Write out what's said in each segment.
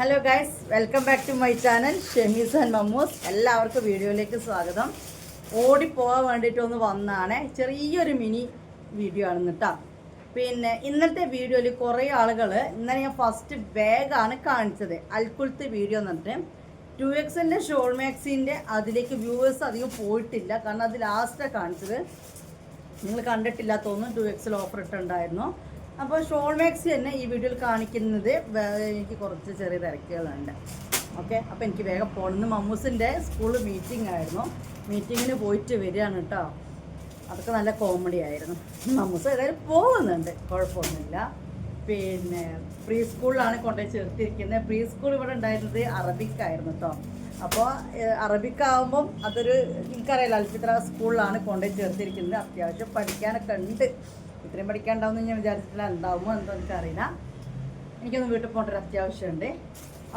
Hello guys welcome back to my channel Shemi's and Mammu's എല്ലാവർക്കും വീഡിയോയിലേക്ക് സ്വാഗതം. ഓടിപ്പോകാൻ വേണ്ടിയിട്ട് ഒന്ന് വന്നാണ്. ചെറിയൊരു മിനി വീഡിയോ ആണ് കേട്ടോ പിന്നെ ഇന്നത്തെ വീഡിയോയിൽ കുറേ ആളുകൾ ഇന്നലെ ഞാൻ ഫസ്റ്റ് ബാഗാണ് കാണിച്ചത്. അൽക്കുലത്ത് വീഡിയോ എന്ന് പറഞ്ഞിട്ട്. ടു എക്സിന്റെ ഷോൾ മാക്സിന്റെ അതിലേക്ക് വ്യൂവേഴ്സ് അധികം പോയിട്ടില്ല. കാരണം അത് ലാസ്റ്റാണ് കാണിച്ചത്. നിങ്ങൾ കണ്ടിട്ടില്ല തോന്നുന്നു ടു എക്സിൽ ഓഫർ ഇട്ടുണ്ടായിരുന്നു അപ്പോൾ ഷോൾ മാക്സി തന്നെ ഈ വീഡിയോയിൽ കാണിക്കുന്നത് എനിക്ക് കുറച്ച് ചെറിയ തിരക്കുകളുണ്ട്. ഓക്കെ? അപ്പോൾ എനിക്ക് വേഗം പോകണം മമ്മൂസിന്റെ സ്കൂൾ മീറ്റിംഗ് ആയിരുന്നു. മീറ്റിങ്ങിന് പോയിട്ട് വരികയാണ് കേട്ടോ അതൊക്കെ നല്ല കോമഡി ആയിരുന്നു. മമ്മൂസ് ഏതായാലും പോകുന്നുണ്ട്. കുഴപ്പമൊന്നുമില്ല. പിന്നെ പ്രീ സ്കൂളിലാണ് കൊണ്ടുപോയി ചേർത്തിരിക്കുന്നത്. പ്രീ സ്കൂൾ ഇവിടെ ഉണ്ടായിരുന്നത് അറബിക് ആയിരുന്നു കേട്ടോ അപ്പോൾ അറബിക് ആകുമ്പം അതൊരു എനിക്കറിയാലോ അൽഫിത്ര സ്കൂളിലാണ് കൊണ്ടുപോയി ചേർത്തിരിക്കുന്നത്. അത്യാവശ്യം പഠിക്കാനൊക്കെ ഉണ്ട്. ഇത്രയും പഠിക്കാണ്ടാവും ഞാൻ വിചാരിച്ചിട്ടില്ല. എന്താവുമോ എന്തോ എനിക്കറിയില്ല എനിക്കൊന്ന് വീട്ടിൽ പോകേണ്ട ഒരു അത്യാവശ്യമുണ്ട്.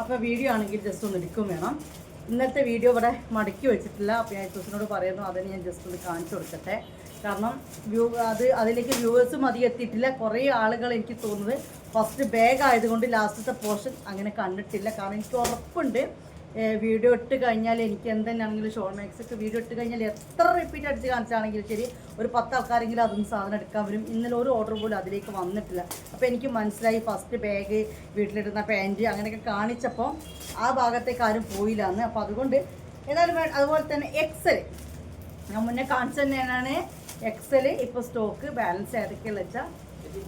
അപ്പോൾ വീഡിയോ ആണെങ്കിൽ ജസ്റ്റ് ഒന്ന് എടുക്കും വേണം. ഇന്നത്തെ വീഡിയോ ഇവിടെ മടക്കി വെച്ചിട്ടില്ല. അപ്പോൾ ഞാൻ ഇസൂസിനോട് പറയുന്നു അതിന് ഞാൻ ജസ്റ്റ് ഒന്ന് കാണിച്ചു കൊടുക്കട്ടെ. കാരണം വ്യൂ അത് അതിലേക്ക് വ്യൂവേഴ്സും അധികം എത്തിയിട്ടില്ല. കുറേ ആളുകൾ എനിക്ക് തോന്നുന്നത് ഫസ്റ്റ് ബാഗ് ആയതുകൊണ്ട് ലാസ്റ്റത്തെ പോർഷൻ അങ്ങനെ കണ്ടിട്ടില്ല. കാരണം എനിക്ക് ഉറപ്പുണ്ട്. വീഡിയോ ഇട്ട് കഴിഞ്ഞാൽ എനിക്ക് എന്തെന്നാണെങ്കിലും ഷോൾ മാക്സൊക്കെ വീഡിയോ ഇട്ട് കഴിഞ്ഞാൽ എത്ര റിപ്പീറ്റ് അടിച്ച് കാണിച്ചാണെങ്കിലും ശരി ഒരു പത്ത് ആൾക്കാരെങ്കിലും അതൊന്നും സാധനം എടുക്കാൻ വരും. ഇന്നലെ ഒരു ഓർഡർ പോലും അതിലേക്ക് വന്നിട്ടില്ല. അപ്പോൾ എനിക്ക് മനസ്സിലായി ഫസ്റ്റ് ബാഗ് വീട്ടിലിടുന്ന പാന്റ് അങ്ങനെയൊക്കെ കാണിച്ചപ്പോൾ ആ ഭാഗത്തേക്ക് ആരും പോയില്ല എന്ന് അപ്പോൾ അതുകൊണ്ട് ഏതായാലും അതുപോലെ തന്നെ എക്സൽ ഞാൻ മുന്നേ കാണിച്ചു തന്നെയാണ് എക്സൽ ഇപ്പോൾ സ്റ്റോക്ക് ബാലൻസ് ഏതൊക്കെയുള്ള വെച്ചാൽ यदि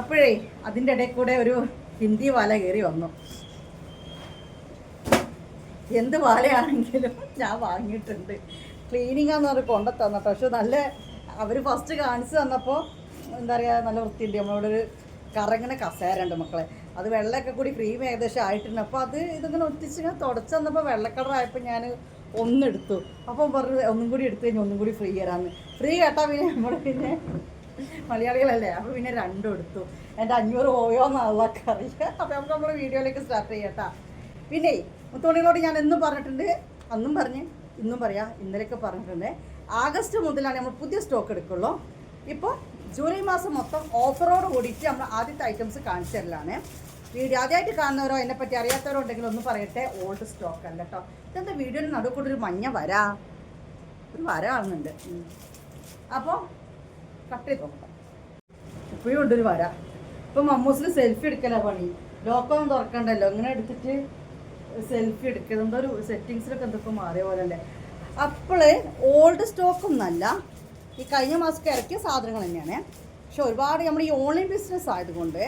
അപ്പോഴേ അതിന്റെ ഇടയിൽ കൂടെ ഒരു ഹിന്ദി വാല കയറി വന്നു. എന്ത് വാലയാണെങ്കിലും ഞാൻ വാങ്ങിയിട്ടുണ്ട്. ക്ലീനിങ് ആണെന്ന് പറഞ്ഞ് കൊണ്ടു തന്നിട്ട്. പക്ഷെ നല്ല അവർ ഫസ്റ്റ് കാണിച്ചു തന്നപ്പോൾ എന്താ പറയുക നല്ല വൃത്തിയുണ്ട്. നമ്മളവിടെ ഒരു കറങ്ങനെ കസേരയുണ്ട് മക്കളെ. അത് വെള്ളമൊക്കെ കൂടി ക്രീം ഏകദേശം ആയിട്ടുണ്ട്. അപ്പോൾ അത് ഇതിങ്ങനെ ഒറ്റിച്ച് ഇങ്ങനെ തുടച്ച് തന്നപ്പോൾ വെള്ളക്കളറായപ്പോൾ ഞാൻ ഒന്നെടുത്തു. അപ്പം പറഞ്ഞു ഒന്നും കൂടി എടുത്തു കഴിഞ്ഞാൽ ഒന്നും കൂടി ഫ്രീ തരാമെന്ന് ഫ്രീ കേട്ടാൽ പിന്നെ നമ്മൾ പിന്നെ മലയാളികളല്ലേ? അപ്പോൾ പിന്നെ രണ്ടും എടുത്തു. എന്റെ അഞ്ഞൂറ് പോയോ എന്നുള്ളതൊക്കെ അറിയാം അപ്പോൾ നമുക്ക് നമ്മൾ വീഡിയോയിലേക്ക് സ്റ്റാർട്ട് ചെയ്യട്ടാ. പിന്നെ മുത്തോണികളോട് ഞാൻ എന്നും പറഞ്ഞിട്ടുണ്ട്. അന്നും പറഞ്ഞ് ഇന്നും പറയാം ഇന്നലെയൊക്കെ പറഞ്ഞിട്ടുണ്ട്. ആഗസ്റ്റ് മുതലാണ് നമ്മൾ പുതിയ സ്റ്റോക്ക് എടുക്കുള്ളൂ. ഇപ്പോൾ ജൂലൈ മാസം മൊത്തം ഓഫറോട് കൂടിയിട്ട് നമ്മൾ ആദ്യത്തെ ഐറ്റംസ് കാണിച്ചു തരലാണ്. വീഡിയോ ആദ്യമായിട്ട് കാണുന്നവരോ എന്നെപ്പറ്റി അറിയാത്തവരോ ഉണ്ടെങ്കിൽ ഒന്ന് പറയട്ടെ. ഓൾഡ് സ്റ്റോക്ക് അല്ല കേട്ടോ ഇതെന്താ വീഡിയോയിൽ നടുക്കൂടെ ഒരു മഞ്ഞ വരാ. ഒരു വര കാണുന്നുണ്ട്. അപ്പോൾ കട്ട് ചെയ്ത് നോക്കാം ഇപ്പോഴും ഉണ്ടൊരു വര. ഇപ്പം മമ്മൂസിന് സെൽഫി എടുക്കല പണി. ലോക്കൊന്നും തുറക്കണ്ടല്ലോ? ഇങ്ങനെ എടുത്തിട്ട് സെൽഫി എടുക്കുന്നുണ്ട് ഒരു സെറ്റിങ്സിലൊക്കെ എന്തൊക്കെ മാറിയ പോലെ അല്ലേ അപ്പോൾ ഓൾഡ് സ്റ്റോക്ക് ഒന്നല്ല ഈ കഴിഞ്ഞ മാസം ഇറക്കിയ സാധനങ്ങൾ തന്നെയാണ്. പക്ഷെ ഒരുപാട് നമ്മൾ ഈ ഓൺലൈൻ ബിസിനസ് ആയതുകൊണ്ട്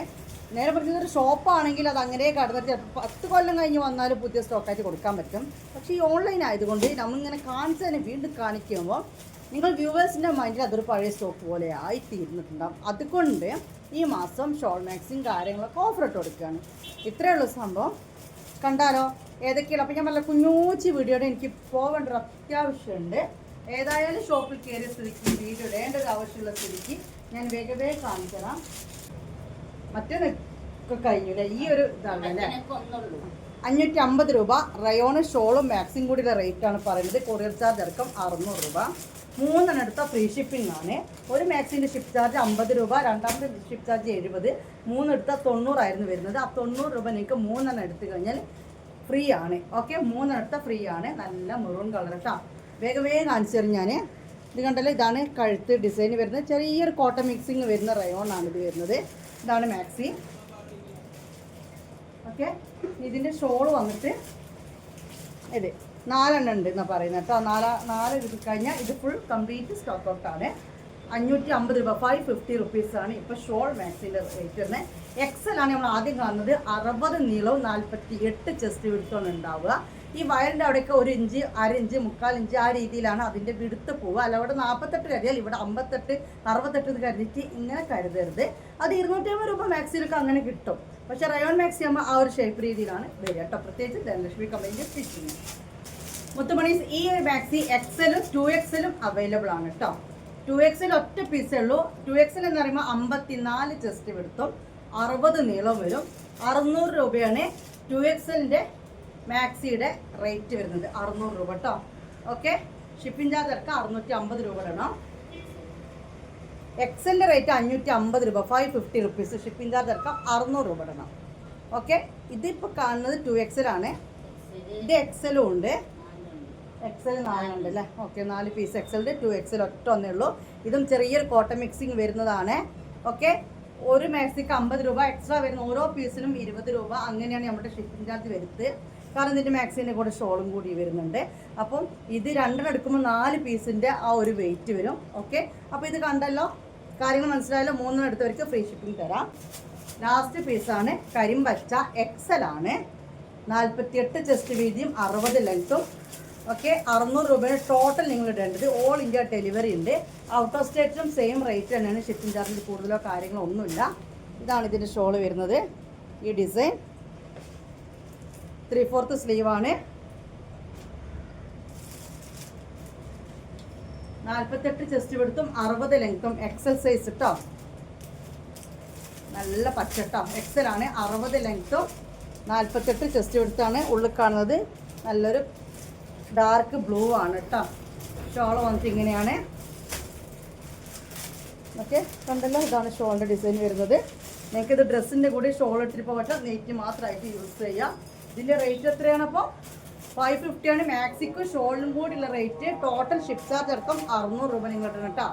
നേരെ പറഞ്ഞത് ഒരു ഷോപ്പാണെങ്കിൽ അത് അങ്ങനെ കടന്നിട്ട് പത്ത് കൊല്ലം കഴിഞ്ഞ് വന്നാലും പുതിയ സ്റ്റോക്കായിട്ട് കൊടുക്കാൻ പറ്റും. പക്ഷേ ഈ ഓൺലൈൻ ആയതുകൊണ്ട് നമ്മളിങ്ങനെ കാണിച്ചതിനെ വീണ്ടും കാണിക്കുമ്പോൾ നിങ്ങൾ വ്യൂവേഴ്സിന്റെ മൈൻഡിൽ അതൊരു പഴയ സ്റ്റോക്ക് പോലെ ആയി തീർന്നിട്ടുണ്ടാകും അതുകൊണ്ട് ഈ മാസം ഷോൾ മാക്സിങ് കാര്യങ്ങളൊക്കെ ഓഫർ ഇട്ട് കൊടുക്കുകയാണ്. ഇത്രയേ ഉള്ളൂ സംഭവം. കണ്ടാലോ? ഏതൊക്കെയാണ്? അപ്പോൾ ഞാൻ നല്ല കുഞ്ഞൂച്ചി വീഡിയോയുടെ എനിക്ക് പോകേണ്ട ഒരു അത്യാവശ്യമുണ്ട്. ഏതായാലും ഷോപ്പിൽ കയറിയ സ്ഥിതിക്ക് വീഡിയോ ഇടേണ്ട ഒരു ആവശ്യമുള്ള സ്ഥിതിക്ക് ഞാൻ വേഗം വേഗം കാണിച്ചു തരാം. മറ്റേതൊക്കെ കഴിഞ്ഞില്ലേ? ഈ ഒരു ഇതാണ് അല്ലേ അഞ്ഞൂറ്റി അമ്പത് രൂപ. റയോണ് ഷോളും മാക്സിം കൂടിയുള്ള റേറ്റാണ് ആണ് പറയുന്നത്. കൊറിയർ ചാർജ് അടക്കം അറുന്നൂറ് രൂപ. മൂന്നെണ്ണം ഫ്രീ ഷിപ്പിംഗ് ആണ്. ഒരു മാക്സിന്റെ ഷിപ്പ് ചാർജ് അമ്പത് രൂപ രണ്ടാമത്തെ ഷിപ്പ് ചാർജ് എഴുപത്. മൂന്നെടുത്താൽ തൊണ്ണൂറായിരുന്നു വരുന്നത്. ആ തൊണ്ണൂറ് രൂപ നിങ്ങൾക്ക് മൂന്നെണ്ണം എടുത്തു കഴിഞ്ഞാൽ ഫ്രീ ആണ്. ഓക്കെ മൂന്നെണ്ണം ഫ്രീ ആണ്. നല്ല മെറൂൺ കളർ കേട്ടോ വേഗം വേഗം കാണിച്ചു തരും ഞാൻ ഇത് കണ്ടല്ലോ? ഇതാണ് കഴുത്ത് ഡിസൈൻ വരുന്നത്. ചെറിയൊരു കോട്ടൺ മിക്സിങ് വരുന്ന റയോൺ ആണ് ഇത് വരുന്നത്. ഇതാണ് മാക്സി ഓക്കെ ഇതിന്റെ ഷോൾ വന്നിട്ട് ഇത്. നാലെണ്ണം ഉണ്ട് എന്നാണ് പറയുന്നത് കേട്ടോ നാലാ നാല് കഴിഞ്ഞാൽ ഇത് ഫുൾ കംപ്ലീറ്റ് സ്റ്റോക്ക് ഔട്ടാണ് അഞ്ഞൂറ്റി അമ്പത് രൂപ ഫൈവ് ഫിഫ്റ്റി റുപ്പീസാണ് ഇപ്പോൾ ഷോൾ മാക്സിന്റെ റേറ്റ് വരുന്നത് എക്സൽ ആണ് നമ്മൾ ആദ്യം കാണുന്നത്. അറുപത് നീളവും നാൽപ്പത്തി എട്ട് ചെസ്റ്റ് വിടുത്തോണ്ട് ഉണ്ടാവുക. ഈ വയറിന്റെ അവിടെയൊക്കെ ഒരു ഇഞ്ച് അര ഇഞ്ച് മുക്കാൽ ഇഞ്ച് ആ രീതിയിലാണ് അതിന്റെ വിടുത്ത് പോവുക. അല്ല അവിടെ നാൽപ്പത്തെട്ട് കരുതിയാൽ ഇവിടെ അമ്പത്തെട്ട് അറുപത്തെട്ട് എന്ന് കരുതിയിട്ട് ഇങ്ങനെ കരുതരുത്. അത് ഇരുന്നൂറ്റി അമ്പത് രൂപ മാക്സിലൊക്കെ അങ്ങനെ കിട്ടും. പക്ഷേ റയോൺ മാക്സി ആ ഒരു ഷേപ്പ് രീതിയിലാണ് വരിക കേട്ടോ പ്രത്യേകിച്ച് ധനലക്ഷ്മി കമ്പനിന്റെ സ്റ്റിച്ചിങ് മുത്തുമണീസ് ഈ ഒരു മാക്സി എക്സലും ടു എക്സലും അവൈലബിൾ ആണ് കേട്ടോ ടു എക്സൽ ഒറ്റ പീസേ ഉള്ളൂ. ടു എക്സൽ എന്ന് പറയുമ്പോൾ അമ്പത്തിനാല് ചെസ്റ്റ് എടുത്തും അറുപത് നീളം വരും. അറുന്നൂറ് രൂപയാണ് ടു എക്സലിന്റെ മാക്സിയുടെ റേറ്റ് വരുന്നത്. അറുന്നൂറ് രൂപ കേട്ടോ ഓക്കെ ഷിപ്പിംഗ് ചാർജ് ഇറക്കുക അറുന്നൂറ്റി അമ്പത് രൂപ വേണം എക്സലിന്റെ റേറ്റ് അഞ്ഞൂറ്റി അമ്പത് രൂപ. Five fifty rupees shipping charge ഇറക്കാം അറുന്നൂറ് രൂപ ഇടണം. ഓക്കെ ഇതിപ്പോൾ കാണുന്നത് ടു എക്സലാണ് ഇത് എക്സലും ഉണ്ട്. എക്സൽ നാലുണ്ട് അല്ലേ? ഓക്കെ നാല് പീസ് എക്സലിന്റെ ടു എക്സൽ ഒറ്റ ഒന്നേ ഉള്ളൂ. ഇതും ചെറിയൊരു കോട്ടൺ മിക്സിങ് വരുന്നതാണ്. ഓക്കെ ഒരു മാക്സിക്ക് അമ്പത് രൂപ എക്സ്ട്രാ വരുന്ന ഓരോ പീസിനും ഇരുപത് രൂപ. അങ്ങനെയാണ് നമ്മുടെ ഷിപ്പിംഗ് ചാർജ് വരുന്നത് കാരണം ഇതിന്റെ മാക്സിന്റെ കൂടെ ഷോളും കൂടി വരുന്നുണ്ട്. അപ്പം ഇത് രണ്ടെണ്ണം എടുക്കുമ്പോൾ നാല് പീസിന്റെ ആ ഒരു വെയിറ്റ് വരും. ഓക്കെ അപ്പോൾ ഇത് കണ്ടല്ലോ? കാര്യങ്ങൾ മനസ്സിലായല്ലോ? മൂന്നെണ്ണം എടുത്തവർക്ക് ഫ്രീ ഷിപ്പിംഗ് തരാം. ലാസ്റ്റ് പീസാണ് കരിമ്പച്ച എക്സലാണ് നാൽപ്പത്തിയെട്ട് ചെസ്റ്റ് വീതിയും അറുപത് ലെങ്ത്തും ഓക്കെ അറുന്നൂറ് രൂപയാണ് ടോട്ടൽ നിങ്ങൾ ഇടേണ്ടത് ഓൾ ഇന്ത്യ ഡെലിവറി ഉണ്ട്. ഔട്ട് ഓഫ് സ്റ്റേറ്റിലും സെയിം റേറ്റ് തന്നെയാണ് ഷിപ്പിംഗ് ചാർജിൽ കൂടുതലോ കാര്യങ്ങളോ ഒന്നുമില്ല. ഇതാണ് ഇതിന്റെ ഷോൾ വരുന്നത്. ഈ ഡിസൈൻ ത്രീ ഫോർത്ത് സ്ലീവാണ് നാൽപ്പത്തെട്ട് ചെസ്റ്റ് വെടുത്തും അറുപത് ലെങ്ത്തും എക്സൽ സൈസ് കേട്ടോ നല്ല പച്ചട്ടോ എക്സൽ ആണ് അറുപത് ലെങ്ത്തും നാൽപ്പത്തെട്ട് ചെസ്റ്റ് വെടുത്താണ് ഉള്ളിൽ കാണുന്നത്. നല്ലൊരു ഡാർക്ക് ബ്ലൂ ആണ് കേട്ടോ ഷോൾ വന്നിട്ട് ഇങ്ങനെയാണ്. ഓക്കെ കണ്ടല്ലോ ഇതാണ് ഷോളിന്റെ ഡിസൈൻ വരുന്നത്. നിങ്ങൾക്ക് ഇത് ഡ്രസ്സിന്റെ കൂടി ഷോൾ ഇട്ടിട്ട് പോകട്ടെ നെയ്റ്റ് മാത്രമായിട്ട് യൂസ് ചെയ്യാം. ഇതിന്റെ റേറ്റ് എത്രയാണ് അപ്പോൾ ഫൈവ് ഫിഫ്റ്റി ആണ്. മാക്സിക്കും ഷോളിനും കൂടിയുള്ള റേറ്റ് ടോട്ടൽ ഷിപ്പ് ചാർജ് അടക്കം അറുന്നൂറ് രൂപ നിങ്ങൾ ഇടണം കേട്ടോ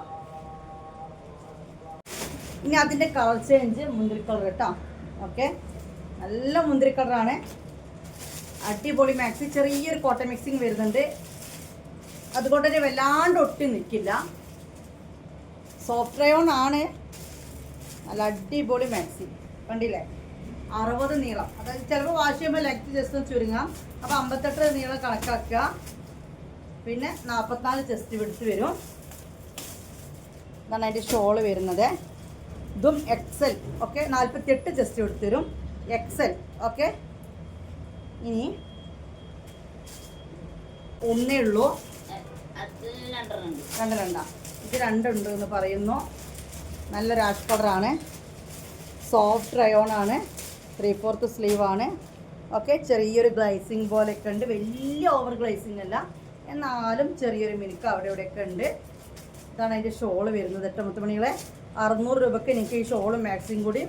ഇനി അതിന്റെ കളർ ചേഞ്ച് മുന്തിരി കളർ കേട്ടോ ഓക്കെ നല്ല മുന്തിരി കളറാണ് അടിപൊളി മാക്സി ചെറിയൊരു കോട്ടൺ മിക്സിങ് വരുന്നുണ്ട്. അതുകൊണ്ട് തന്നെ വല്ലാണ്ട് ഒട്ടി നിൽക്കില്ല. സോഫ്റ്റ് റയോൺ ആണ്. നല്ല അടിപൊളി മാക്സി കണ്ടില്ലേ? അറുപത് നീളം. അതായത് ചിലപ്പോൾ വാഷ് ചെയ്യുമ്പോൾ ലെഗ് ജസ്റ്റ് ഒന്ന് ചുരുങ്ങാം. അപ്പോൾ അമ്പത്തെട്ട് നീളം കണക്കാക്കുക പിന്നെ നാൽപ്പത്തിനാല് ചെസ്റ്റ് വിടുത്ത് വരും. ഇതാണ് അതിന്റെ ഷോൾ വരുന്നത്. ഇതും എക്സൽ ഓക്കെ നാൽപ്പത്തിയെട്ട് ചെസ്റ്റ് വിടുത്ത് തരും എക്സൽ ഓക്കെ ഇനി ഒന്നേ ഉള്ളൂ. രണ്ട് രണ്ട. ഇത് രണ്ടുണ്ട് എന്ന് പറയുന്നു. നല്ല രാഷ് പൗഡറാണ് സോഫ്റ്റ് റയോൺ ആണ്. ത്രീ ഫോർത്ത് സ്ലീവ് ആണ്. ഓക്കെ ചെറിയൊരു ഗ്ലൈസിങ് പോലെയൊക്കെ ഉണ്ട്. വലിയ ഓവർ ഗ്ലൈസിങ് അല്ല. എന്നാലും ചെറിയൊരു മിനുക്ക് അവിടെ ഇവിടെയൊക്കെ ഉണ്ട്. ഇതാണ് അതിന്റെ ഷോൾ വരുന്നത് എട്ട് മുത്തുമണികളെ. അറുന്നൂറ് രൂപയ്ക്ക് എനിക്ക് ഈ ഷോളും മാക്സിയും കൂടി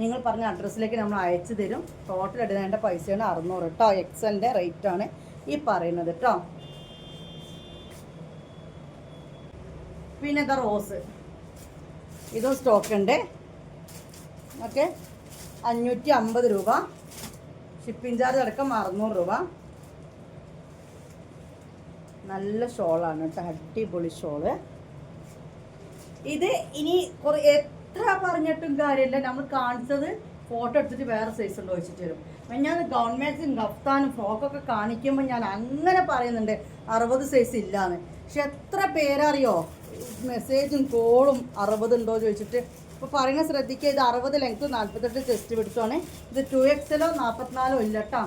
നിങ്ങൾ പറഞ്ഞ അഡ്രസ്സിലേക്ക് നമ്മൾ അയച്ചു തരും. ടോട്ടൽ എടുക്കേണ്ട പൈസയാണ് അറുന്നൂറ് കേട്ടോ എക്സലിന്റെ റേറ്റാണ് ഈ പറയുന്നത് കേട്ടോ പിന്നെ ഇതാ റോസ് ഇതും സ്റ്റോക്ക് ഉണ്ട്. ഓക്കെ അഞ്ഞൂറ്റി അമ്പത് രൂപ. ഷിപ്പിംഗ് ചാർജ് അടക്കം അറുന്നൂറ് രൂപ. നല്ല ഷോളാണ് കേട്ടോ അടിപൊളി ഷോൾ ഇത് ഇനി കുറെ എത്ര പറഞ്ഞിട്ടും കാര്യമില്ല. നമ്മൾ കാണിച്ചത് ഫോട്ടോ എടുത്തിട്ട് വേറെ സൈസ് ഉണ്ടോ വെച്ചിട്ട് വരും. ഞാൻ ഗവൺമെന്റ്സും ഗഫ്താനും ഫ്രോക്കൊക്കെ കാണിക്കുമ്പോൾ ഞാൻ അങ്ങനെ പറയുന്നുണ്ട് അറുപത് സൈസ് ഇല്ലാന്ന്. പക്ഷെ എത്ര പേരറിയോ? മെസ്സേജും കോളും അറുപത് ഉണ്ടോ ചോദിച്ചിട്ട്. ഇപ്പോൾ പറയുന്ന ശ്രദ്ധിക്കുക ഇത് അറുപത് ലെങ്ത് നാൽപ്പത്തെട്ട് ചെസ്റ്റ് പിടിച്ചാണ് ഇത് ടു എക്സലോ നാൽപ്പത്തിനാലോ ഇല്ല കേട്ടോ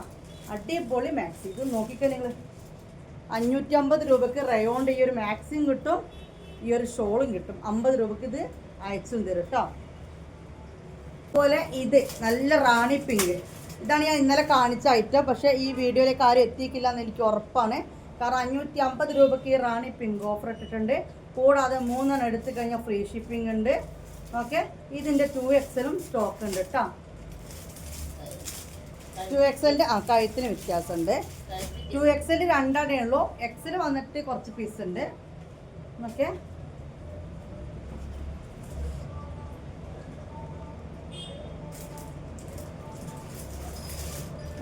അടിപൊളി മാക്സി ഇത് നോക്കിക്കോ നിങ്ങൾ അഞ്ഞൂറ്റി അമ്പത് രൂപയ്ക്ക് റയോണ്ട് ഈ ഒരു മാക്സിയും കിട്ടും ഈ ഒരു ഷോളും കിട്ടും. അമ്പത് രൂപയ്ക്ക് ഇത് അയച്ചും തരും കേട്ടോ അതുപോലെ ഇത് നല്ല റാണി പിങ്ക് ഇതാണ് ഞാൻ ഇന്നലെ കാണിച്ച ഐറ്റം പക്ഷേ ഈ വീഡിയോയിലേക്ക് ആരും എത്തിക്കില്ല എന്ന് എനിക്ക് ഉറപ്പാണ്. കാരണം അഞ്ഞൂറ്റി അമ്പത് രൂപയ്ക്ക് ഈ റാണി പിങ്ക് ഓഫർ ഇട്ടിട്ടുണ്ട്. കൂടാതെ മൂന്നെണ്ണം എടുത്തു കഴിഞ്ഞാൽ ഫ്രീ ഷിപ്പിംഗ് ഉണ്ട്. ഓക്കെ ഇതിന്റെ ടു എക്സലും സ്റ്റോക്ക് ഉണ്ട് കേട്ടോ ടു എക്സലിന്റെ ആ കഴുത്തിന് വ്യത്യാസമുണ്ട്. ടു എക്സൽ രണ്ടെണ്ണേ ഉള്ളൂ. എക്സൽ വന്നിട്ട് കുറച്ച് പീസ് ഉണ്ട്. ഓക്കെ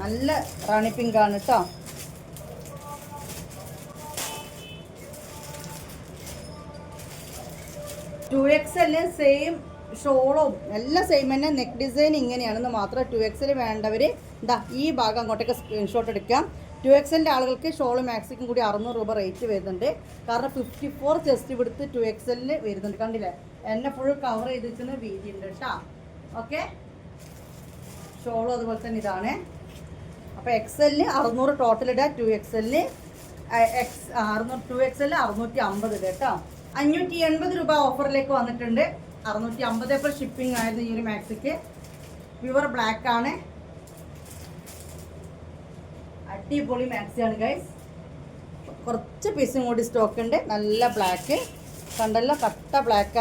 നല്ല റാണി പിങ്കാണ് കേട്ടോ ടു എക്സ് എല്ലാം സെയിം ഷോളും എല്ലാം സെയിം തന്നെ. നെക്ക് ഡിസൈൻ ഇങ്ങനെയാണെന്ന് മാത്രം ടു എക്സിൽ വേണ്ടവർ ഇതാ ഈ ഭാഗം അങ്ങോട്ടേക്ക് സ്ക്രീൻഷോട്ട് എടുക്കാം. ടു എക്സലിന്റെ ആളുകൾക്ക് ഷോളും മാക്സിക്കും കൂടി അറുന്നൂറ് രൂപ റേറ്റ് വരുന്നുണ്ട്. കാരണം ഫിഫ്റ്റി ഫോർ ചെസ്റ്റ് വിടുത്ത് ടു എക്സലിൽ വരുന്നുണ്ട്. കണ്ടില്ലേ? എന്നെ ഫുൾ കവർ ചെയ്തിരിക്കുന്ന വീതി ഉണ്ട് കേട്ടോ ഓക്കെ ഷോളും അതുപോലെ തന്നെ ഇതാണ്. അപ്പോൾ എക്സലിന് അറുന്നൂറ് ടോട്ടൽ ഇടുക ടു എക്സലിന് എക്സ് അറുന്നൂറ് ടു എക്സലിന് അറുന്നൂറ്റി അമ്പത് ഇടുക കേട്ടോ അഞ്ഞൂറ്റി എൺപത് രൂപ ഓഫറിലേക്ക് വന്നിട്ടുണ്ട്. അറുന്നൂറ്റി അമ്പത് ഇപ്പോൾ ഷിപ്പിംഗ് ആയിരുന്നു ഈ ഒരു മാക്സിക്ക്. പ്യുവർ ബ്ലാക്ക് ആണ്. അടിപൊളി മാക്സിയാണ് ഗൈസ് കുറച്ച് പീസും കൂടി സ്റ്റോക്ക് ഉണ്ട്. നല്ല ബ്ലാക്ക് കണ്ടല്ലോ കട്ട ബ്ലാക്ക്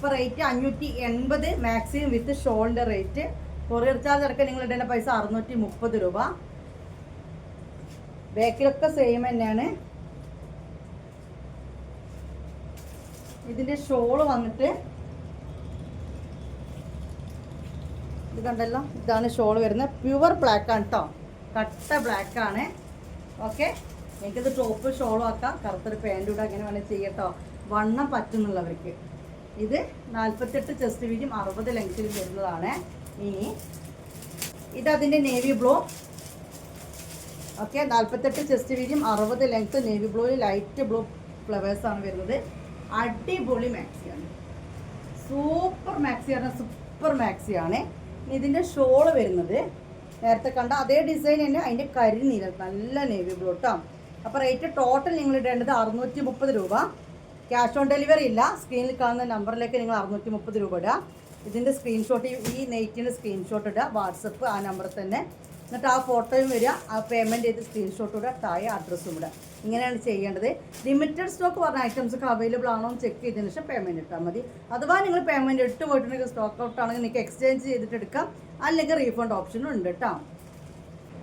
ഇപ്പോൾ റേറ്റ് അഞ്ഞൂറ്റി എൺപത് മാക്സിമം വിത്ത് ഷോളിന്റെ റേറ്റ് കൊറിയർ ചാർജ് അടക്കം നിങ്ങൾ ഇടേണ്ട പൈസ അറുന്നൂറ്റി മുപ്പത് രൂപ. ബാക്കിലൊക്കെ സെയിം തന്നെയാണ്. ഇതിന്റെ ഷോൾ വന്നിട്ട് ഇത് കണ്ടല്ലോ? ഇതാണ് ഷോൾ വരുന്നത്. പ്യുവർ ബ്ലാക്ക് ആണ് കേട്ടോ കട്ട ബ്ലാക്ക് ആണ്. ഓക്കെ എനിക്കത് ടോപ്പ് ഷോളും ആക്കാം. കറുത്തൊരു പാന്റും കൂടെ അങ്ങനെ വേണമെങ്കിൽ ചെയ്യട്ടോ വണ്ണം പറ്റുന്നുള്ളവർക്ക്. ഇത് നാൽപ്പത്തെട്ട് ചെസ്റ്റ് വീതിയും അറുപത് ലെങ്സിലും വരുന്നതാണ്. ഇനി ഇത് അതിന്റെ നേവി ബ്ലൂ ഓക്കെ നാൽപ്പത്തെട്ട് ചെസ്റ്റ് വീതിയും അറുപത് ലെങ്ത്ത് നേവി ബ്ലൂവിൽ ലൈറ്റ് ബ്ലൂ ഫ്ലവേഴ്സാണ് വരുന്നത്. അടിപൊളി മാക്സിയാണ് സൂപ്പർ മാക്സി ആണ് സൂപ്പർ മാക്സിയാണ് ഇതിന്റെ ഷോൾ വരുന്നത്. നേരത്തെ കണ്ട അതേ ഡിസൈൻ തന്നെ അതിന്റെ കരിനീല നല്ല നേവി ബ്ലൂ കേട്ടോ അപ്പോൾ റേറ്റ് ടോട്ടൽ നിങ്ങൾ ഇടേണ്ടത് അറുന്നൂറ്റി മുപ്പത് രൂപ. ക്യാഷ് ഓൺ ഡെലിവറി ഇല്ല. സ്ക്രീനിൽ കാണുന്ന നമ്പറിലേക്ക് നിങ്ങൾ അറുന്നൂറ്റി മുപ്പത് രൂപ ഇടുക. ഇതിന്റെ സ്ക്രീൻഷോട്ട് ഈ നെയ്റ്റിന്റെ സ്ക്രീൻഷോട്ട് ഇടുക. വാട്സപ്പ് ആ നമ്പറിൽ തന്നെ. എന്നിട്ട് ആ ഫോട്ടോയും വരിക. ആ പേയ്മെന്റ് ചെയ്ത് സ്ക്രീൻഷോട്ട് ഇടുക. താഴെ അഡ്രസ്സും ഇടുക. ഇങ്ങനെയാണ് ചെയ്യേണ്ടത്. ലിമിറ്റഡ് സ്റ്റോക്ക് പറഞ്ഞ ഐറ്റംസ് ഒക്കെ അവൈലബിൾ ആണോ എന്ന് ചെക്ക് ചെയ്തതിന് ശേഷം പേയ്മെന്റ് ഇട്ടാൽ മതി. അഥവാ നിങ്ങൾ പേയ്മെന്റ് ഇട്ട് പോയിട്ടുണ്ടെങ്കിൽ സ്റ്റോക്ക് ഔട്ട് ആണെങ്കിൽ നിങ്ങൾക്ക് എക്സ്ചേഞ്ച് ചെയ്തിട്ട് എടുക്കാം. അല്ലെങ്കിൽ റീഫണ്ട് ഓപ്ഷനും ഉണ്ട് കേട്ടോ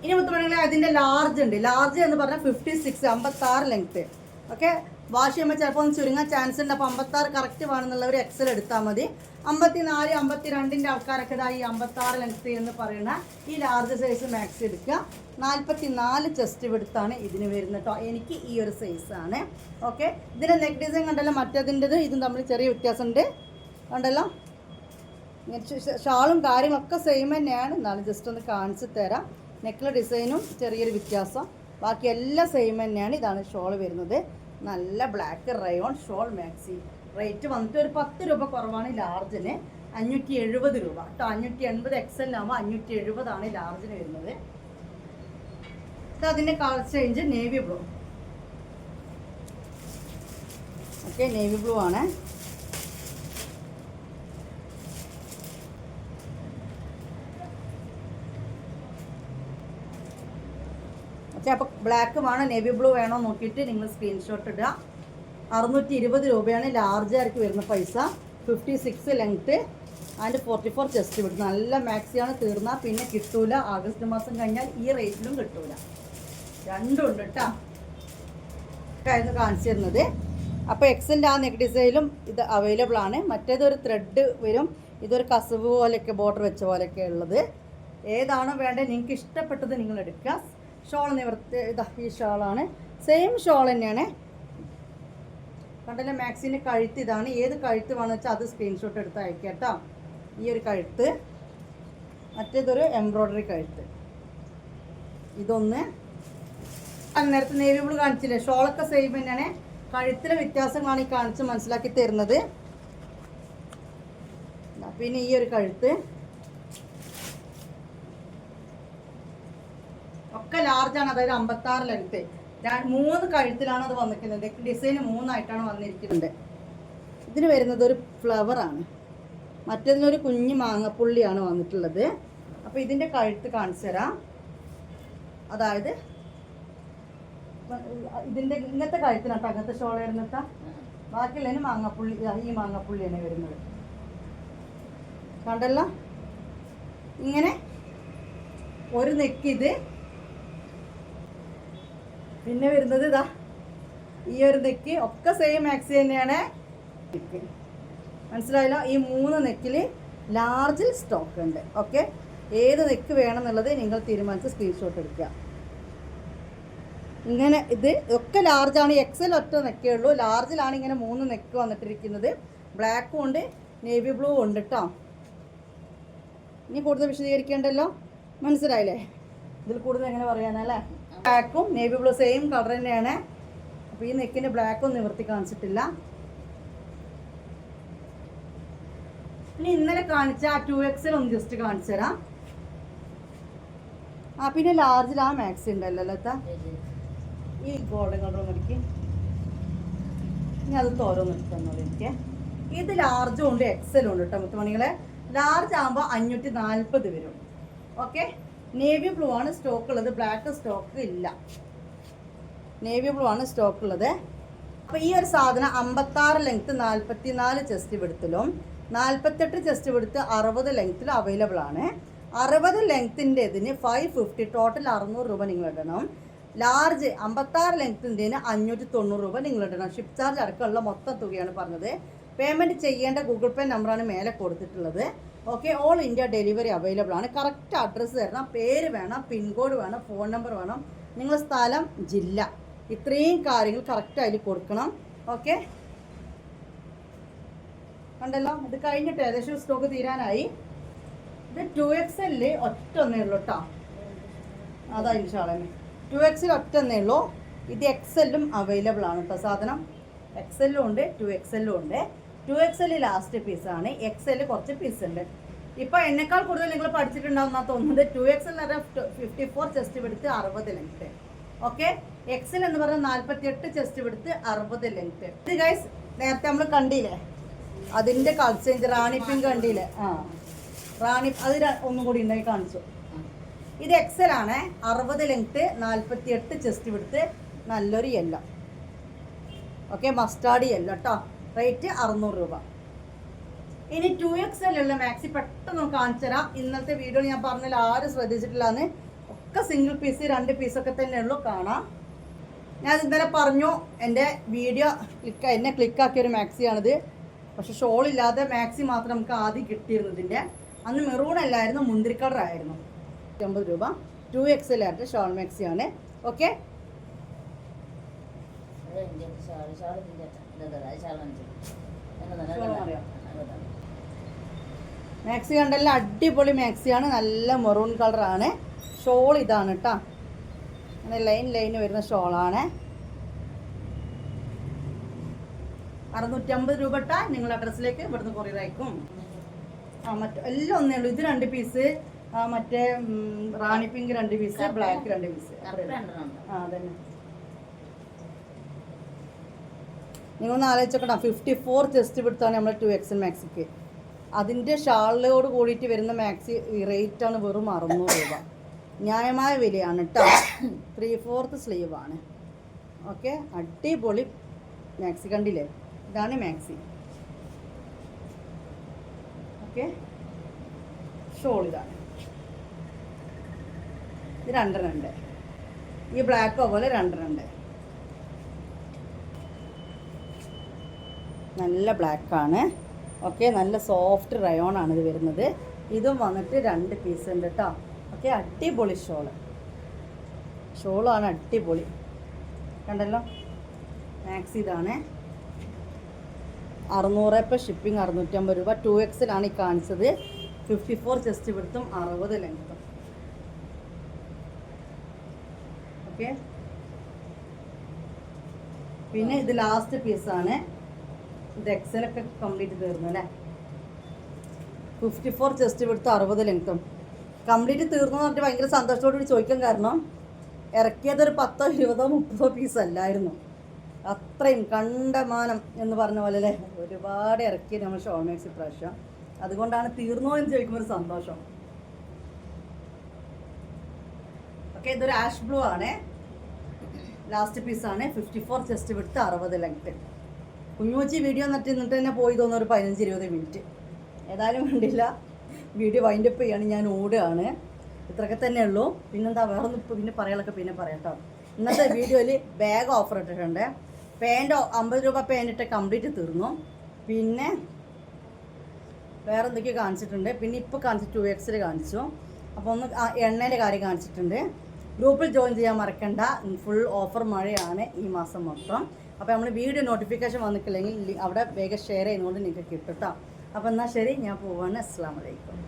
ഇനി മൊത്തം പറഞ്ഞാൽ അതിന്റെ ലാർജ് ഉണ്ട്. ലാർജ് എന്ന് പറഞ്ഞാൽ ഫിഫ്റ്റി സിക്സ് അമ്പത്താറ് ലെങ്ത്ത് ഓക്കെ? വാഷ് ചെയ്യുമ്പോൾ ചിലപ്പോൾ ഒന്ന് ചുരുങ്ങാൻ ചാൻസ് ഉണ്ട്. അപ്പോൾ അമ്പത്താറ് കറക്റ്റ് ഒരു എക്സൽ എടുത്താൽ മതി. അമ്പത്തി നാല് അമ്പത്തി രണ്ടിന്റെ ആൾക്കാരൊക്കെ ഇതാ ഈ അമ്പത്താറ് ലെങ്ത് എന്ന് പറയുന്ന ഈ ലാർജ് സൈസ് മാക്സ് എടുക്കുക. നാൽപ്പത്തി നാല് ചെസ്റ്റ് വിടുത്താണ് ഇതിന് വരുന്നത് കേട്ടോ എനിക്ക് ഈ ഒരു സൈസാണ് ഓക്കെ? ഇതിന്റെ നെക്ക് ഡിസൈൻ കണ്ടല്ലോ? മറ്റേതിന്റെത് ഇതും തമ്മിൽ ചെറിയ വ്യത്യാസമുണ്ട്. കണ്ടല്ലോ? ഷാളും കാര്യങ്ങളൊക്കെ സെയിം തന്നെയാണ്. എന്നാലും ജസ്റ്റ് ഒന്ന് കാണിച്ചു തരാം. നെക്കിലെ ഡിസൈനും ചെറിയൊരു വ്യത്യാസം. ബാക്കി എല്ലാം സെയിം തന്നെയാണ്. ഇതാണ് ഷോൾ വരുന്നത്. നല്ല black rayon shawl maxi rate വന്നിട്ട് ഒരു പത്ത് രൂപ കുറവാണ് ലാർജിന് അഞ്ഞൂറ്റി എഴുപത് രൂപ. കേട്ടോ അഞ്ഞൂറ്റി എൺപത് എക്സലിനാകുമ്പോൾ അഞ്ഞൂറ്റി എഴുപതാണ് ലാർജിന് വരുന്നത്. ഇത് അതിന്റെ colour change navy blue okay navy blue ആണ്. പക്ഷേ അപ്പോൾ ബ്ലാക്ക് വേണോ നേവി ബ്ലൂ വേണോ നോക്കിയിട്ട് നിങ്ങൾ സ്ക്രീൻഷോട്ട് ഇടുക. അറുന്നൂറ്റി ഇരുപത് രൂപയാണ് ലാർജ് ആർക്ക് വരുന്ന പൈസ. Fifty six length and forty four chest വിടും നല്ല മാക്സിയാണ് തീർന്നാൽ പിന്നെ കിട്ടൂല. ആഗസ്റ്റ് മാസം കഴിഞ്ഞാൽ ഈ റേറ്റിലും കിട്ടൂല. രണ്ടും ഉണ്ട് കേട്ടോ ആയിരുന്നു കാണിച്ചു തരുന്നത്. അപ്പോൾ എക്സിന്റെ ആ നെക്ക് ഡിസൈലും ഇത് അവൈലബിൾ ആണ്. മറ്റേത് ഒരു ത്രെഡ് വരും. ഇതൊരു കസവ് പോലെയൊക്കെ ബോർഡർ വെച്ച പോലെയൊക്കെ ഉള്ളത്. ഏതാണോ വേണ്ടത്? നിങ്ങൾക്ക് ഇഷ്ടപ്പെട്ടത് നിങ്ങൾ എടുക്കുക. ഷോൾ നിവർത്തി ഇതാ ഈ ഷോളാണ്. സെയിം ഷോൾ തന്നെയാണ്. കണ്ടല്ലേ മാക്സിന്റെ കഴുത്ത് ഇതാണ്. ഏത് കഴുത്ത് വേണമെന്ന് വെച്ചാൽ അത് സ്ക്രീൻഷോട്ട് എടുത്ത് അയക്കാം കേട്ടോ. ഈ ഒരു കഴുത്ത്. മറ്റേതൊരു എംബ്രോയ്ഡറി കഴുത്ത്. ഇതൊന്ന്. അന്നേരത്തെ ബ്ലൂ കാണിച്ചില്ലേ? ഷോളൊക്കെ സെയിം തന്നെയാണ്. കഴുത്തിലെ വ്യത്യാസങ്ങളാണ് ഈ കാണിച്ച് മനസ്സിലാക്കി തരുന്നത്. പിന്നെ ഈ ഒരു കഴുത്ത് ഒക്കെ ലാർജാണ് അതായത് അമ്പത്താറ് ലെങ്ത് മൂന്ന് കഴുത്തിലാണ് അത് വന്നിരിക്കുന്നത്. ഡിസൈൻ മൂന്നായിട്ടാണ് വന്നിരിക്കുന്നത്. ഇതിന് വരുന്നത് ഒരു ഫ്ലവറാണ് മറ്റേതിനൊരു കുഞ്ഞു മാങ്ങപ്പുള്ളിയാണ് വന്നിട്ടുള്ളത്. അപ്പോൾ ഇതിന്റെ കഴുത്ത് കാണിച്ചു തരാം. അതായത് ഇതിന്റെ ഇങ്ങനത്തെ കഴുത്തിനാണ് അങ്ങനത്തെ ഷോൾ വരുന്നത്ത ബാക്കിയുള്ളതിന് മാങ്ങാപ്പുള്ളി ഈ മാങ്ങാപ്പുള്ളിയാണ് വരുന്നത്. കണ്ടല്ലോ? ഇങ്ങനെ ഒരു നെക്കിത് പിന്നെ വരുന്നത് ഇതാ. ഈ ഒരു നെക്ക് ഒക്കെ സെയിം മാക്സി തന്നെയാണ്. മനസ്സിലായല്ലോ? ഈ മൂന്ന് നെക്കിൽ ലാർജിൽ സ്റ്റോക്ക് ഉണ്ട്. ഓക്കെ ഏത് നെക്ക് വേണം എന്നുള്ളത് നിങ്ങൾ തീരുമാനിച്ച് സ്ക്രീൻഷോട്ട് എടുക്കുക. ഇങ്ങനെ ഇത് ഒക്കെ ലാർജാണ് എക്സൽ ഒറ്റ നെക്കേ ഉള്ളൂ. ലാർജിലാണ് ഇങ്ങനെ മൂന്ന് നെക്ക് വന്നിട്ടിരിക്കുന്നത്. ബ്ലാക്കും ഉണ്ട്. നേവി ബ്ലൂ ഉണ്ട് കേട്ടോ ഇനി കൂടുതൽ വിശദീകരിക്കേണ്ടല്ലോ? മനസ്സിലായില്ലേ? ഇതിൽ കൂടുതൽ എങ്ങനെ പറയാനല്ലേ ബ്ലാക്കും നേവി ബ്ലൂ സെയിം കളർ തന്നെയാണ്. അപ്പോൾ ഈ നെക്കിന്റെ ബ്ലാക്കും നിവർത്തി കാണിച്ചിട്ടില്ല. ഇനി ഇന്നലെ കാണിച്ച ആ ടു എക്സിൽ ഒന്ന് ജസ്റ്റ് കാണിച്ചു തരാം. ആ പിന്നെ ലാർജിൽ ആ മാക്സി ഉണ്ടല്ലോ ലത്ത ഈ ഗോൾഡൻ കളർ മുടിക്ക് ഇനി അത് തോരോന്ന് എടുത്തോളൂ എനിക്ക്. ഇത് ലാർജും ഉണ്ട് എക്സലും ഉണ്ട് കേട്ടോ മുത്തുമണികളെ. ലാർജ് ആകുമ്പോൾ അഞ്ഞൂറ്റി നാൽപ്പത് വരും. ഓക്കെ നേവി ബ്ലൂ ആണ് സ്റ്റോക്ക് ഉള്ളത്. ബ്ലാക്ക് സ്റ്റോക്ക് ഇല്ല. നേവി ബ്ലൂ ആണ് സ്റ്റോക്ക് ഉള്ളത്. അപ്പോൾ ഈ ഒരു സാധനം അമ്പത്താറ് ലെങ്ത്ത് നാൽപ്പത്തി നാല് ചെസ്റ്റ് വിടുത്തിലും നാൽപ്പത്തെട്ട് ചെസ്റ്റ് വിടുത്ത് അറുപത് ലെങ്ത്തിലും അവൈലബിൾ ആണ്. അറുപത് ലെങ്ത്തിന്റെ ഇതിന് ഫൈവ് ഫിഫ്റ്റി ടോട്ടൽ അറുന്നൂറ് രൂപ നിങ്ങൾ ഇടണം. ലാർജ് അമ്പത്താറ് ലെങ്ത്തിന്റെന് അഞ്ഞൂറ്റി തൊണ്ണൂറ് രൂപ നിങ്ങൾ ഇടണം. ഷിപ്പ് ചാർജ് അടക്കമുള്ള മൊത്തം തുകയാണ് പറഞ്ഞത്. പേയ്മെന്റ് ചെയ്യേണ്ട ഗൂഗിൾ പേ നമ്പറാണ് മേലെ കൊടുത്തിട്ടുള്ളത്. Okay all India delivery available ആണ്. കറക്റ്റ് അഡ്രസ്സ് തരണം. പേര് വേണം പിൻകോഡ് വേണം ഫോൺ നമ്പർ വേണം. നിങ്ങളുടെ സ്ഥലം ജില്ല. ഇത്രയും കാര്യങ്ങൾ കറക്റ്റ് അതിൽ കൊടുക്കണം. ഓക്കെ കണ്ടല്ലോ? ഇത് കഴിഞ്ഞിട്ട് ഏകദേശം സ്റ്റോക്ക് തീരാനായി. ഇത് ടു എക്സ് എല്ലിൽ ഒറ്റ ഒന്നേ ഉള്ളൂ കേട്ടോ അതാ ഇൻഷാളന്നെ ടു എക്സിൽ ഒറ്റ ഒന്നേ ഉള്ളൂ. ഇത് എക്സ് എല്ലും അവൈലബിൾ ആണ് കേട്ടോ സാധനം. എക്സ് എല്ലും ഉണ്ട് ടു എക്സ് എല്ലും ഉണ്ട്. ടു എക്സ് എല്ല് ലാസ്റ്റ് പീസാണ് എക്സ് എല്ല് കുറച്ച് പീസ് ഉണ്ട്. ഇപ്പോൾ എന്നെക്കാൾ കൂടുതൽ നിങ്ങൾ പഠിച്ചിട്ടുണ്ടാവുന്ന തോന്നുന്നത് two X L fifty four chest എടുത്ത് അറുപത് ലെങ്ത് ഓക്കെ എക്സൽ എന്ന് പറഞ്ഞാൽ നാൽപ്പത്തി എട്ട് ചെസ്റ്റ് എടുത്ത് അറുപത് ലെങ്ത് ഇത് ഗൈസ് നേരത്തെ നമ്മൾ കണ്ടില്ലേ? അതിന്റെ കളർ ചേഞ്ച് റാണി പിങ്ക് കണ്ടില്ലേ? ആ. റാണി അത് ഒന്നും കൂടി ഉണ്ടായി കാണിച്ചു. ഇത് എക്സൽ ആണ്. അറുപത് ലെങ്ത് നാൽപ്പത്തി എട്ട് ചെസ്റ്റ് എടുത്ത് നല്ലൊരു യെല്ലോ ഓക്കെ മസ്റ്റാർഡ് യെല്ലോ കേട്ടോ റേറ്റ് അറുന്നൂറ് രൂപ. ഇനി ടു എക്സ് എല്ലുള്ള മാക്സി പെട്ടെന്ന് കാണിച്ചു തരാം. ഇന്നത്തെ വീഡിയോ ഞാൻ പറഞ്ഞാൽ ആരും ശ്രദ്ധിച്ചിട്ടില്ലാന്ന്. ഒക്കെ സിംഗിൾ പീസ് രണ്ട് പീസൊക്കെ തന്നെ ഉള്ളൂ. കാണാം. ഞാൻ ഇന്നലെ പറഞ്ഞു എന്റെ വീഡിയോ ക്ലിക്ക് എന്നെ ക്ലിക്കാക്കിയ ഒരു മാക്സിയാണിത്. പക്ഷെ ഷോളില്ലാതെ മാക്സി മാത്രം നമുക്ക് ആദ്യം കിട്ടിയിരുന്നതിന്റെ അന്ന് മെറൂൺ അല്ലായിരുന്നു മുന്തിരി കളറായിരുന്നു അമ്പത് രൂപ. ടു എക്സ് എല്ലായിരുന്നു ഷോൾ മാക്സിയാണ്. ഓക്കെ മാക്സി കണ്ടല്ല അടിപൊളി മാക്സിയാണ് നല്ല മെറൂൺ കളറാണ് ഷോൾ ഇതാണ് കേട്ടോ അങ്ങനെ ലൈൻ ലൈൻ വരുന്ന ഷോളാണ് അറുന്നൂറ്റമ്പത് രൂപ ഇട്ടാ നിങ്ങളുടെ അഡ്രസ്സിലേക്ക് ഇവിടുന്ന് കൊറിയർ അയക്കും. ആ മറ്റേ എല്ലാം ഒന്നേ ഉള്ളൂ. ഇത് രണ്ട് പീസ് മറ്റേ റാണി പിങ്ക് രണ്ട് പീസ് ബ്ലാക്ക് രണ്ട് പീസ് ആ അതന്നെ. നിങ്ങളൊന്ന് ആലോചിച്ചോക്കണം ഫിഫ്റ്റി ഫോർ ചെസ്റ്റ് വിടുത്താണ് നമ്മൾ ടു എക്സൽ മാക്സിക്ക് അതിന്റെ ഷാളിലോട് കൂടിയിട്ട് വരുന്ന മാക്സി റേറ്റാണ് വെറും അറുന്നൂറ് രൂപ. ന്യായമായ വിലയാണ് കേട്ടോ ത്രീ ഫോർത്ത് സ്ലീവാണ് ഓക്കെ അടിപൊളി മാക്സി കണ്ടില്ലേ? ഇതാണ് മാക്സി ഓക്കെ ഷോൾ ഇതാണ്. ഇത് രണ്ട് രണ്ട് ഈ ബ്ലാക്ക് പോലെ രണ്ടെണ്ണുണ്ട് നല്ല ആണ്. ഓക്കെ നല്ല സോഫ്റ്റ് റയോൺ ആണ് ഇത് വരുന്നത്. ഇതും വന്നിട്ട് രണ്ട് പീസ് ഉണ്ട് കേട്ടോ ഓക്കെ അടിപൊളി ഷോൾ ഷോളാണ് അടിപൊളി. കണ്ടല്ലോ? മാക്സ് ഇതാണ്. അറുന്നൂറ് ഇപ്പം ഷിപ്പിംഗ് അറുന്നൂറ്റമ്പത് രൂപ. ടു എക്സിലാണ് ഈ കാണിച്ചത്. ഫിഫ്റ്റി ഫോർ ചെസ്റ്റ് വിടുത്തും അറുപത് ലെങ്ത്തും ഓക്കെ പിന്നെ ഇത് ലാസ്റ്റ് പീസാണ് ഇത് എക്സലൊക്കെ കംപ്ലീറ്റ് തീർന്നു അല്ലേ? ഫിഫ്റ്റി ഫോർ ചെസ്റ്റ് വിടുത്ത് അറുപത് ലെങ്ത്തും കംപ്ലീറ്റ് തീർന്നു എന്ന് പറഞ്ഞിട്ട് ഭയങ്കര സന്തോഷത്തോടുകൂടി ചോദിക്കാൻ കാരണം ഇറക്കിയതൊരു പത്തോ ഇരുപതോ മുപ്പതോ പീസ് അല്ലായിരുന്നു. അത്രയും കണ്ടമാനം എന്ന് പറഞ്ഞ പോലെ അല്ലേ? ഒരുപാട് ഇറക്കി നമ്മൾ ഷോമേക്സ് ഇപ്രാവശ്യം. അതുകൊണ്ടാണ് തീർന്നോ എന്ന് ചോദിക്കുമ്പോൾ ഒരു സന്തോഷം. ഓക്കെ ഇതൊരു ആഷ് ബ്ലൂ ആണ്. ലാസ്റ്റ് പീസാണ് ഫിഫ്റ്റി ഫോർ ചെസ്റ്റ് വിടുത്ത് അറുപത് ലെങ്ത്ത് കുഞ്ഞുവച്ചി വീഡിയോ നട്ട് നിന്നിട്ട് തന്നെ പോയി തോന്നുന്നു ഒരു പതിനഞ്ച് ഇരുപത് മിനിറ്റ് ഏതായാലും കണ്ടില്ല. വീഡിയോ വൈൻഡപ്പ് ചെയ്യാണ് ഞാൻ ഓടുകയാണ്. ഇത്രയൊക്കെ തന്നെ ഉള്ളൂ. പിന്നെന്താ വേറെ ഒന്നും ഇപ്പോൾ പിന്നെ പറയാനൊക്കെ പിന്നെ പറയട്ടോ. ഇന്നത്തെ വീഡിയോയിൽ ബാഗ് ഓഫർ ഇട്ടിട്ടുണ്ട്. പാന്റ് അമ്പത് രൂപ പാന്റ് ഇട്ട് കംപ്ലീറ്റ് തീർന്നു. പിന്നെ വേറെ എന്തൊക്കെയോ കാണിച്ചിട്ടുണ്ട്. പിന്നെ ഇപ്പോൾ കാണിച്ചു ടു എക്സിൽ കാണിച്ചു. അപ്പോൾ ഒന്ന് എണ്ണേന്റെ കാര്യം കാണിച്ചിട്ടുണ്ട്. ഗ്രൂപ്പിൽ ജോയിൻ ചെയ്യാൻ മറക്കണ്ട. ഫുൾ ഓഫർ മഴയാണ് ഈ മാസം മൊത്തം. അപ്പോൾ നമ്മൾ വീഡിയോ നോട്ടിഫിക്കേഷൻ വന്നിട്ടില്ലെങ്കിൽ അവിടെ വേഗം ഷെയർ ചെയ്യുന്നതുകൊണ്ട് നിങ്ങൾക്ക് കിട്ടും കേട്ടോ അപ്പോൾ എന്നാൽ ശരി ഞാൻ പോവാണ്. അസ്സാം വലൈക്കും